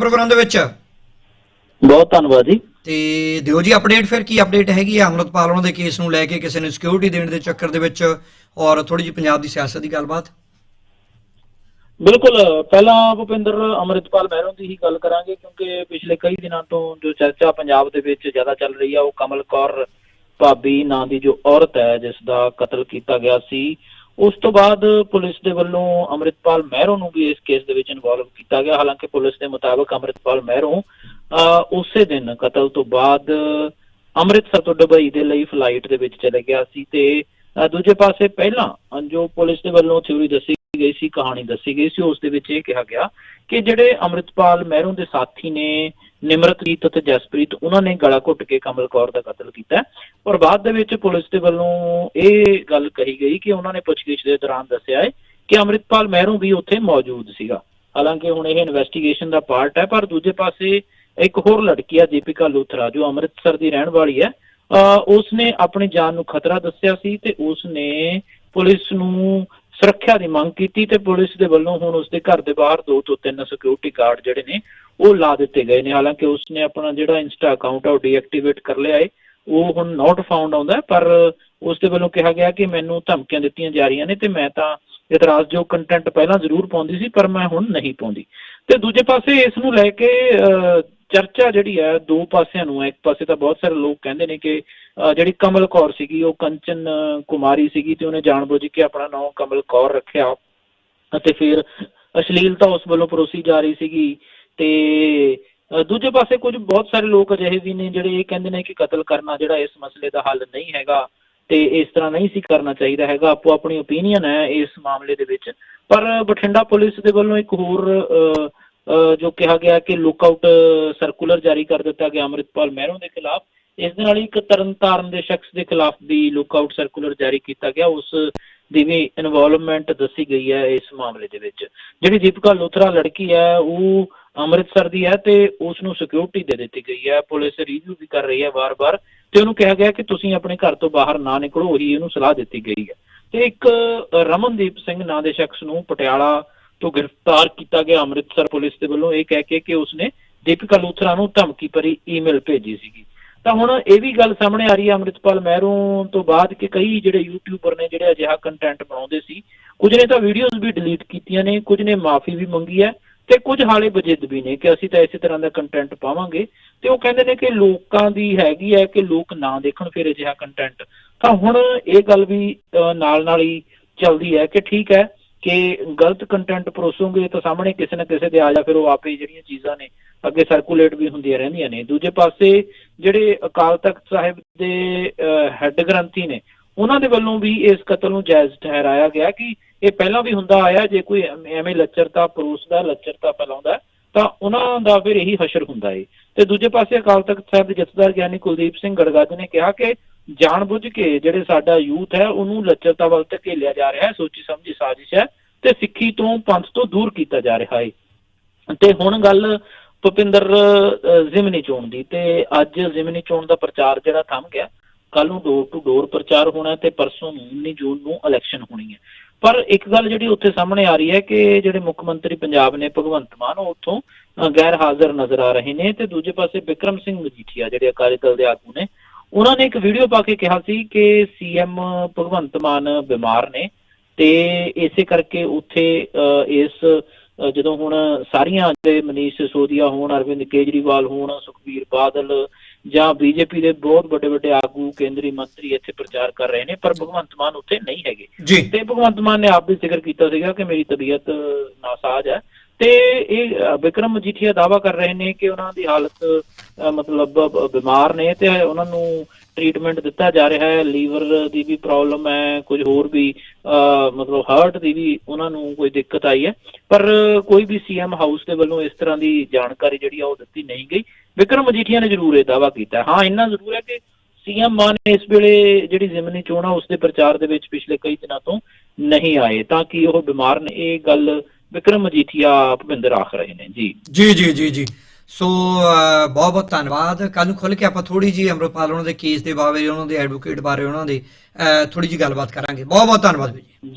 Programme ਦੇ ਵਿੱਚ? ਬਹੁਤ ਧੰਨਵਾਦ ਜੀ। ਤੇ ਦਿਓ ਜੀ ਅਪਡੇਟ ਫਿਰ ਕੀ ਅਪਡੇਟ ਹੈਗੀ ਹੈ ਅਮਰਤਪਾਲ ਉਹਨਾਂ ਦੇ ਕੇਸ ਨੂੰ ਲੈ ਕੇ ਕਿਸੇ ਨੂੰ ਸਿਕਿਉਰਿਟੀ ਦੇਣ ਦੇ ਚੱਕਰ ਦੇ ਵਿੱਚ ਔਰ ਥੋੜੀ ਜਿਹੀ ਪੰਜਾਬ ਦੀ ਸਿਆਸਤ ਦੀ ਗੱਲਬਾਤ? ਬਿਲਕੁਲ ਪਹਿਲਾਂ ਭੁਪਿੰਦਰ ਅਮਰਿਤਪਾਲ ਮਹਿਰੋਂ ਦੀ ਹੀ ਗੱਲ ਕਰਾਂਗੇ ਕਿਉਂਕਿ ਪਿਛਲੇ ਕਈ ਦਿਨਾਂ ਤੋਂ ਜੋ ਚਰਚਾ ਪੰਜਾਬ ਦੇ ਵਿੱਚ ਜ਼ਿਆਦਾ ਚੱਲ ਰਹੀ ਆ ਉਹ ਕਮਲ ਕੌਰ ਭਾਬੀ ਨਾਂ ਦੀ ਜੋ ਔਰਤ ਹੈ ਜਿਸ ਦਾ ਕਤਲ ਕੀਤਾ ਗਿਆ ਸੀ। ਉਸ ਤੋਂ ਬਾਅਦ ਪੁਲਿਸ ਦੇ ਵੱਲੋਂ ਅਮਰਿਤਪਾਲ ਮਹਿਰੋਂ ਨੂੰ ਵੀ ਇਸ ਕੇਸ ਦੇ ਵਿੱਚ ਇਨਵੋਲਵ ਕੀਤਾ ਗਿਆ। ਹਾਲਾਂਕਿ ਪੁਲਿਸ ਦੇ ਮੁਤਾਬਕ ਅਮਰਿਤਪਾਲ ਮਹਿਰੋਂ ਅਹ, ਉਸੇ ਦਿਨ ਕਤਲ ਤੋਂ ਬਾਅਦ ਅੰਮ੍ਰਿਤਸਰ ਤੋਂ ਦੁਬਈ ਦੇ ਲਈ ਫਲਾਈਟ ਦੇ ਵਿੱਚ ਚਲੇ ਗਿਆ ਸੀ ਤੇ ਦੂਜੇ ਪਾਸੇ ਪਹਿਲਾਂ ਜੋ ਪੁਲਿਸ ਦੇ ਵੱਲੋਂ ਥਿਊਰੀ ਦੱਸੀ ਗਈ ਸੀ ਕਹਾਣੀ ਦੱਸੀ ਗਈ ਸੀ ਉਸ ਦੇ ਵਿੱਚ ਇਹ ਕਿਹਾ ਗਿਆ ਕਿ ਜਿਹੜੇ ਅੰਮ੍ਰਿਤਪਾਲ ਮਹਿਰੋਂ ਦੇ ਸਾਥੀ ਨੇ ਨਿਮਰਤਜੀਤ ਅਤੇ ਜਸਪ੍ਰੀਤ, ਉਹਨਾਂ ਨੇ ਗਲਾ ਘੁੱਟ ਕੇ ਕਮਲ ਕੌਰ ਦਾ ਕਤਲ ਕੀਤਾ ਔਰ ਬਾਅਦ ਦੇ ਵਿੱਚ ਪੁਲਿਸ ਦੇ ਵੱਲੋਂ ਇਹ ਗੱਲ ਕਹੀ ਗਈ ਕਿ ਉਹਨਾਂ ਨੇ ਪੁੱਛਗਿੱਛ ਦੇ ਦੌਰਾਨ ਦੱਸਿਆ ਹੈ ਕਿ ਅੰਮ੍ਰਿਤਪਾਲ ਮਹਿਰੂ ਵੀ ਉੱਥੇ ਮੌਜੂਦ ਸੀਗਾ। ਹਾਲਾਂਕਿ ਹੁਣ ਇਹ ਇਨਵੈਸਟੀਗੇਸ਼ਨ ਦਾ ਪਾਰਟ ਹੈ, ਪਰ ਦੂਜੇ ਪਾਸੇ ਇੱਕ ਹੋਰ ਲੜਕੀ ਆ, ਦੀਪਿਕਾ ਲੂਥਰਾ, ਜੋ ਅੰਮ੍ਰਿਤਸਰ ਦੀ ਰਹਿਣ ਵਾਲੀ ਹੈ ਉਸ ਨੇ ਆਪਣੀ ਜਾਨ ਨੂੰ ਖਤਰਾ ਦੱਸਿਆ ਸੀ ਤੇ ਉਸ ਨੇ ਪੁਲਿਸ ਨੂੰ ਸੁਰੱਖਿਆ ਦੀ ਮੰਗ ਕੀਤੀ ਤੇ ਪੁਲਿਸ ਦੇ ਵੱਲੋਂ ਹੁਣ ਉਸ ਦੇ ਘਰ ਦੇ ਬਾਹਰ ਦੋ ਤੋਂ ਤਿੰਨ ਸਿਕਿਉਰਿਟੀ ਗਾਰਡ ਜਿਹੜੇ ਨੇ ਉਹ ਲਾ ਦਿੱਤੇ ਗਏ ਨੇ। ਹਾਲਾਂਕਿ ਉਸਨੇ ਆਪਣਾ ਜਿਹੜਾ ਇੰਸਟਾ ਅਕਾਊਂਟ ਆ ਉਹ ਡੀਐਕਟੀਵੇਟ ਕਰ ਲਿਆ ਏ। ਉਹ ਹੁਣ ਨਾਟ ਫਾਊਂਡ ਆਉਂਦਾ ਪਰ ਉਸ ਦੇ ਵੱਲੋਂ ਕਿਹਾ ਗਿਆ ਕਿ ਮੈਨੂੰ ਧਮਕੀਆਂ ਦਿੱਤੀਆਂ ਜਾ ਰਹੀਆਂ ਨੇ ਤੇ ਮੈਂ ਤਾਂ ਇਤਰਾਜ਼ਯੋਗ ਕੰਟੈਂਟ ਪਹਿਲਾਂ ਜ਼ਰੂਰ ਪਾਉਂਦੀ ਸੀ, ਪਰ ਮੈਂ ਹੁਣ ਨਹੀਂ ਪਾਉਂਦੀ। ਤੇ ਦੂਜੇ ਪਾਸੇ ਇਸ ਨੂੰ ਲੈ ਕੇ ਚਰਚਾ ਜਿਹੜੀ ਹੈ ਦੋ ਪਾਸਿਆਂ ਨੂੰ ਹੈ ਇੱਕ ਪਾਸੇ ਤਾਂ ਬਹੁਤ ਸਾਰੇ ਲੋਕ ਕਹਿੰਦੇ ਨੇ ਕਿ ਜਿਹੜੀ ਕਮਲ ਕੌਰ ਸੀਗੀ, ਉਹ ਕੰਚਨ ਕੁਮਾਰੀ ਸੀਗੀ ਤੇ ਉਹਨੇ ਜਾਣਬੁੱਝ ਕੇ ਆਪਣਾ ਨਾਮ ਕਮਲ ਕੌਰ ਰੱਖਿਆ। ਅਤੇ ਫਿਰ ਅਸ਼ਲੀਲਤਾ ਉਸ ਵੱਲੋਂ ਪਰੋਸੀ ਜਾ ਰਹੀ ਸੀਗੀ। ਤੇ ਦੂਜੇ ਪਾਸੇ ਕੁਝ ਬਹੁਤ ਸਾਰੇ ਲੋਕ ਅਜਿਹੇ ਵੀ ਨੇ ਜਿਹੜੇ ਇਹ ਕਹਿੰਦੇ ਨੇ ਕਿ ਕਤਲ ਕਰਨਾ ਜਿਹੜਾ ਇਸ ਮਸਲੇ ਦਾ ਹੱਲ ਨਹੀਂ ਹੈਗਾ ਤੇ ਇਸ ਤਰ੍ਹਾਂ ਨਹੀਂ ਸੀ ਕਰਨਾ ਚਾਹੀਦਾ ਹੈਗਾ, ਆਪੋ ਆਪਣੀ ਓਪੀਨੀਅਨ ਹੈ ਇਸ ਮਾਮਲੇ ਦੇ ਵਿੱਚ। ਪਰ ਬਠਿੰਡਾ ਪੁਲਿਸ ਦੇ ਵੱਲੋਂ ਇੱਕ ਹੋਰ ਜੋ ਕਿਹਾ ਗਿਆ ਕਿ ਲੁੱਕਆਊਟ ਸਰਕੂਲਰ ਜਾਰੀ ਕਰ ਦਿੱਤਾ ਗਿਆ ਅੰਮ੍ਰਿਤਪਾਲ ਮਹਿਰੋਂ ਦੇ ਖਿਲਾਫ, ਇਸ ਦੇ ਨਾਲ ਹੀ ਇੱਕ ਤਰਨਤਾਰਨ ਦੇ ਸ਼ਖਸ ਦੇ ਖਿਲਾਫ ਵੀ ਲੁੱਕਆਊਟ ਸਰਕੂਲਰ ਜਾਰੀ ਕੀਤਾ ਗਿਆ। ਉਸ ਦੀ ਵੀ ਇਨਵੋਲਵਮੈਂਟ ਦੱਸੀ ਗਈ ਹੈ ਇਸ ਮਾਮਲੇ ਦੇ ਵਿੱਚ। ਜਿਹੜੀ ਦੀਪਿਕਾ ਲੋਥਰਾ ਲੜਕੀ ਹੈ, ਉਹ ਅੰਮ੍ਰਿਤਸਰ ਦੀ ਹੈ ਤੇ ਉਸ ਨੂੰ ਸਿਕਿਉਰਿਟੀ ਦੇ ਦਿੱਤੀ ਗਈ ਹੈ। ਪੁਲਿਸ ਰਿਵਿਊ ਵੀ ਕਰ ਰਹੀ ਹੈ ਵਾਰ-ਵਾਰ ਤੇ ਉਹਨੂੰ ਕਿਹਾ ਗਿਆ ਕਿ ਤੁਸੀਂ ਆਪਣੇ ਘਰ ਤੋਂ ਬਾਹਰ ਨਾ ਨਿਕਲੋ, ਉਹੀ ਇਹਨੂੰ ਸਲਾਹ ਦਿੱਤੀ ਗਈ ਹੈ। ਤੇ ਇੱਕ ਰਮਨਦੀਪ ਸਿੰਘ ਨਾਂ ਦੇ ਸ਼ਖਸ ਨੂੰ ਪਟਿਆਲਾ ਤੋਂ ਗ੍ਰਿਫਤਾਰ ਕੀਤਾ ਗਿਆ ਅੰਮ੍ਰਿਤਸਰ ਪੁਲਿਸ ਦੇ ਵੱਲੋਂ। ਇਹ ਕਹਿ ਕੇ ਕਿ ਉਸਨੇ ਦੀਪਿਕਾ ਲੂਥਰਾ ਨੂੰ ਧਮਕੀ ਭਰੀ ਈਮੇਲ ਭੇਜੀ ਸੀਗੀ। ਤਾਂ ਹੁਣ ਇਹ ਵੀ ਗੱਲ ਸਾਹਮਣੇ ਆ ਰਹੀ ਹੈ ਅੰਮ੍ਰਿਤਪਾਲ ਮਹਿਰੋਂ ਤੋਂ ਬਾਅਦ ਕਿ ਕਈ ਜਿਹੜੇ ਯੂਟਿਊਬਰ ਨੇ ਜਿਹੜੇ ਅਜਿਹਾ ਕੰਟੈਂਟ ਬਣਾਉਂਦੇ ਸੀ, ਕੁਝ ਨੇ ਤਾਂ ਵੀਡੀਓਜ਼ ਵੀ ਡਿਲੀਟ ਕੀਤੀਆਂ ਨੇ, ਕੁਝ ਨੇ ਮਾਫੀ ਵੀ ਮੰਗੀ ਹੈ। ਤੇ ਕੁਝ ਹਾਲੇ ਬਜਿੱਦ ਵੀ ਨੇ ਕਿ ਅਸੀਂ ਤਾਂ ਇਸੇ ਤਰ੍ਹਾਂ ਦਾ ਕੰਟੈਂਟ ਪਾਵਾਂਗੇ ਤੇ ਉਹ ਕਹਿੰਦੇ ਨੇ ਕਿ ਲੋਕਾਂ ਦੀ ਹੈਗੀ ਹੈ ਕਿ ਲੋਕ ਨਾ ਦੇਖਣ ਫਿਰ ਅਜਿਹਾ ਕੰਟੈਂਟ ਤਾਂ ਹੁਣ ਇਹ ਗੱਲ ਵੀ ਨਾਲ ਨਾਲ ਹੀ ਚੱਲਦੀ ਹੈ ਕਿ ਠੀਕ ਹੈ ਕਿ ਗਲਤ ਕੰਟੈਂਟ ਪਰੋਸੋਗੇ ਤਾਂ ਸਾਹਮਣੇ ਕਿਸੇ ਨਾ ਕਿਸੇ ਦੇ ਆ ਜਾ ਫਿਰ ਉਹ ਆਪੇ ਜਿਹੜੀਆਂ ਚੀਜ਼ਾਂ ਨੇ ਅੱਗੇ ਸਰਕੂਲੇਟ ਵੀ ਹੁੰਦੀਆਂ ਰਹਿੰਦੀਆਂ ਨੇ। ਦੂਜੇ ਪਾਸੇ ਜਿਹੜੇ ਅਕਾਲ ਤਖਤ ਸਾਹਿਬ ਦੇ ਹੈੱਡ ਗ੍ਰੰਥੀ ਨੇ ਉਹਨਾਂ ਦੇ ਵੱਲੋਂ ਵੀ ਇਸ ਕਤਲ ਨੂੰ ਜਾਇਜ਼ ਠਹਿਰਾਇਆ ਗਿਆ ਕਿ ਇਹ ਪਹਿਲਾਂ ਵੀ ਹੁੰਦਾ ਆਇਆ, ਜੇ ਕੋਈ ਐਵੇਂ- ਐਵੇਂ ਲੱਚਰਤਾ ਪਰੋਸਦਾ ਲੱਚਰਤਾ ਫੈਲਾਉਂਦਾ ਤਾਂ ਉਹਨਾਂ ਦਾ ਫਿਰ ਇਹੀ ਹਸ਼ਰ ਹੁੰਦਾ ਏ। ਤੇ ਦੂਜੇ ਪਾਸੇ ਅਕਾਲ ਤਖਤ ਸਾਹਿਬ ਦੇ ਜਥੇਦਾਰ ਗਿਆਨੀ ਕੁਲਦੀਪ ਸਿੰਘ ਗੜਗੱਜ ਨੇ ਕਿਹਾ ਕਿ ਜਾਣਬੁੱਝ ਕੇ ਜਿਹੜੇ ਸਾਡਾ ਯੂਥ ਹੈ, ਉਹਨੂੰ ਲੱਚਰਤਾ ਵੱਲ ਧਕੇਲਿਆ ਜਾ ਰਿਹਾ ਹੈ, ਸੋਚੀ ਸਮਝੀ ਸਾਜ਼ਿਸ਼ ਹੈ ਤੇ ਸਿੱਖੀ ਤੋਂ ਪੰਥ ਤੋਂ ਦੂਰ ਕੀਤਾ ਜਾ ਰਿਹਾ ਏ। ਤੇ ਹੁਣ ਗੱਲ ਭੁਪਿੰਦਰ ਜ਼ਿਮਨੀ ਚੋਣ ਦੀ। ਤੇ ਅੱਜ ਜ਼ਿਮਨੀ ਚੋਣ ਦਾ ਪ੍ਰਚਾਰ ਜਿਹੜਾ ਥੰਮ ਗਿਆ ਕੱਲ ਨੂੰ ਡੋਰ ਟੂ ਡੋਰ ਪ੍ਰਚਾਰ ਹੋਣਾ ਤੇ ਪਰਸੋਂ ਨੂੰ 19 ਜੂਨ ਨੂੰ ਇਲੈਕਸ਼ਨ ਹੋਣੀ ਹੈ। ਪਰ ਇੱਕ ਗੱਲ ਜਿਹੜੀ ਉੱਥੇ ਸਾਹਮਣੇ ਆ ਰਹੀ ਹੈ ਕਿ ਜਿਹੜੇ ਮੁੱਖ ਮੰਤਰੀ ਪੰਜਾਬ ਨੇ ਭਗਵੰਤ ਮਾਨ ਉਹ ਉੱਥੋਂ ਗੈਰ ਹਾਜ਼ਰ ਨਜ਼ਰ ਆ ਰਹੇ ਨੇ ਤੇ ਦੂਜੇ ਪਾਸੇ ਵਿਕਰਮ ਸਿੰਘ ਮਜੀਠੀਆ ਜਿਹੜੇ ਅਕਾਲੀ ਦਲ ਦੇ ਆਗੂ ਨੇ ਉਹਨਾਂ ਨੇ ਇੱਕ ਵੀਡੀਓ ਪਾ ਕੇ ਕਿਹਾ ਸੀ ਕਿ ਸੀਐਮ ਭਗਵੰਤ ਮਾਨ ਬਿਮਾਰ ਨੇ ਤੇ ਇਸੇ ਕਰਕੇ ਉੱਥੇ ਅ, ਇਸ ਜਦੋਂ ਹੁਣ ਸਾਰੀਆਂ ਜਿਹੜੇ ਮਨੀਸ਼ ਸਿਸੋਦੀਆ ਹੋਣ ਅਰਵਿੰਦ ਕੇਜਰੀਵਾਲ ਹੋਣ ਸੁਖਬੀਰ ਬਾਦਲ ਜਾਂ ਬੀਜੇਪੀ ਦੇ ਬਹੁਤ ਵੱਡੇ ਵੱਡੇ ਆਗੂ ਕੇਂਦਰੀ ਮੰਤਰੀ ਇੱਥੇ ਪ੍ਰਚਾਰ ਕਰ ਰਹੇ ਨੇ ਪਰ ਭਗਵੰਤ ਮਾਨ ਉੱਥੇ ਨਹੀਂ ਹੈਗੇ। ਤੇ ਭਗਵੰਤ ਮਾਨ ਨੇ ਆਪ ਵੀ ਜ਼ਿਕਰ ਕੀਤਾ ਸੀਗਾ ਕਿ ਮੇਰੀ ਤਬੀਅਤ ਨਾਸਾਜ਼ ਹੈ। ਤੇ ਇਹ ਵਿਕਰਮ ਮਜੀਠੀਆ ਦਾਵਾ ਕਰ ਰਹੇ ਨੇ ਕਿ ਉਹਨਾਂ ਦੀ ਹਾਲਤ ਮਤਲਬ ਬਿਮਾਰ ਨੇ ਤੇ ਉਹਨਾਂ ਨੂੰ ਟ੍ਰੀਟਮੈਂਟ ਦਿੱਤਾ ਜਾ ਰਿਹਾ ਹੈ, ਲੀਵਰ ਦੀ ਵੀ ਪ੍ਰੋਬਲਮ ਹੈ, ਕੁਝ ਹੋਰ ਵੀ ਮਤਲਬ ਹਾਰਟ ਦੀ ਵੀ ਉਹਨਾਂ ਨੂੰ ਕੋਈ ਦਿੱਕਤ ਆਈ ਹੈ। ਪਰ ਕੋਈ ਵੀ ਸੀਐਮ ਹਾਊਸ ਦੇ ਵੱਲੋਂ ਇਸ ਤਰ੍ਹਾਂ ਦੀ ਜਾਣਕਾਰੀ ਜਿਹੜੀ ਆ ਉਹ ਦਿੱਤੀ ਨਹੀਂ ਗਈ। ਵਿਕਰਮ ਮਜੀਠੀਆ ਨੇ ਜ਼ਰੂਰ ਇਹ ਦਾਵਾ ਕੀਤਾ ਹਾਂ। ਇੰਨਾ ਜ਼ਰੂਰ ਹੈ ਕਿ ਸੀਐਮ ਮਾਨ ਇਸ ਵੇਲੇ ਜਿਹੜੀ ਜ਼ਿਮਨੀ ਚੋਣ ਆ, ਉਸ ਦੇ ਪ੍ਰਚਾਰ ਦੇ ਵਿੱਚ ਪਿਛਲੇ ਕਈ ਦਿਨਾਂ ਤੋਂ ਨਹੀਂ ਆਏ, ਤਾਂ ਕਿ ਉਹ ਬਿਮਾਰ ਨੇ। ਇਹ ਗੱਲ ਵਿਕਰਮ ਮਜੀਠੀਆ ਭੁਪਿੰਦਰ ਆਖ ਰਹੇ ਨੇ। ਜੀ। ਜੀ ਜੀ ਜੀ ਜੀ। ਸੋ ਬਹੁਤ ਬਹੁਤ ਧੰਨਵਾਦ। ਕੱਲ ਨੂੰ ਖੁੱਲ ਕੇ ਆਪਾਂ ਥੋੜੀ ਜੀ ਅਮਰਪਾਲ ਉਹਨਾਂ ਦੇ ਕੇਸ ਦੇ ਬਾਰੇ, ਉਹਨਾਂ ਦੇ ਐਡਵੋਕੇਟ ਬਾਰੇ, ਉਹਨਾਂ ਦੇ ਥੋੜੀ ਜੀ ਗੱਲਬਾਤ ਕਰਾਂਗੇ। ਬਹੁਤ ਬਹੁਤ ਧੰਨਵਾਦ ਵੀਰ ਜੀ।